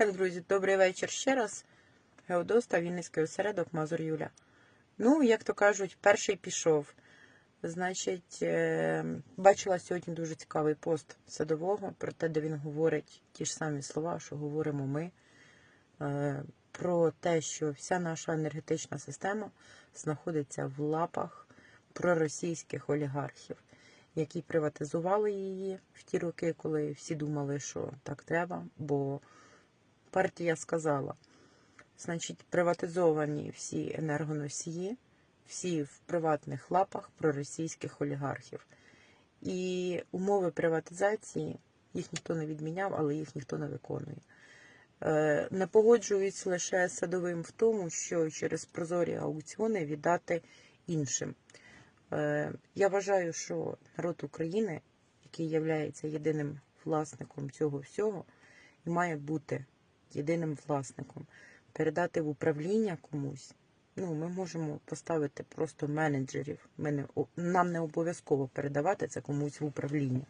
Так, друзі, добрий вечір ще раз. Геодоста, Вінницький осередок, Мазур Юля. Ну, як то кажуть, перший пішов. Значить, е, бачила сьогодні дуже цікавий пост садового про те, де він говорить ті ж самі слова, що говоримо ми. Е, Про те, що вся наша енергетична система знаходиться в лапах проросійських олігархів, які приватизували її в ті роки, коли всі думали, що так треба, бо партія сказала, значить, приватизовані всі енергоносії, всі в приватних лапах проросійських олігархів. І умови приватизації їх ніхто не відміняв, але їх ніхто не виконує. Е, Не погоджуюсь лише садовим в тому, що через прозорі аукціони віддати іншим. Е, Я вважаю, що народ України, який є єдиним власником цього всього, має бути єдиним власником, передати в управління комусь. Ну, ми можемо поставити просто менеджерів. Ми не, нам не обов'язково передавати це комусь в управління,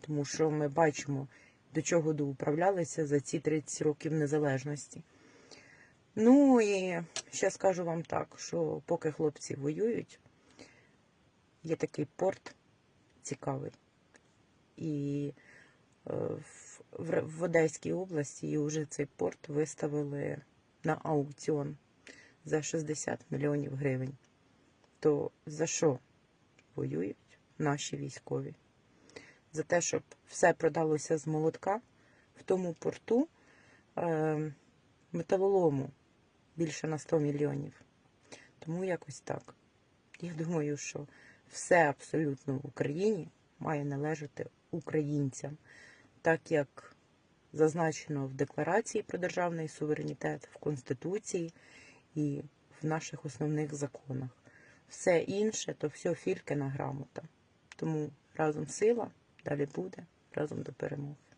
тому що ми бачимо, до чого доуправлялися за ці 30 років незалежності. Ну і ще скажу вам так, що поки хлопці воюють, є такий порт цікавий. І в, в, Одеській області вже цей порт виставили на аукціон за 60 мільйонів гривень. То за що воюють наші військові? За те, щоб все продалося з молотка в тому порту е, металолому більше на 100 мільйонів. Тому якось так. Я думаю, що все абсолютно в Україні має належати українцям, так як зазначено в Декларації про державний суверенітет, в Конституції і в наших основних законах. Все інше то все фількина грамота. Тому разом сила, далі буде, разом до перемоги.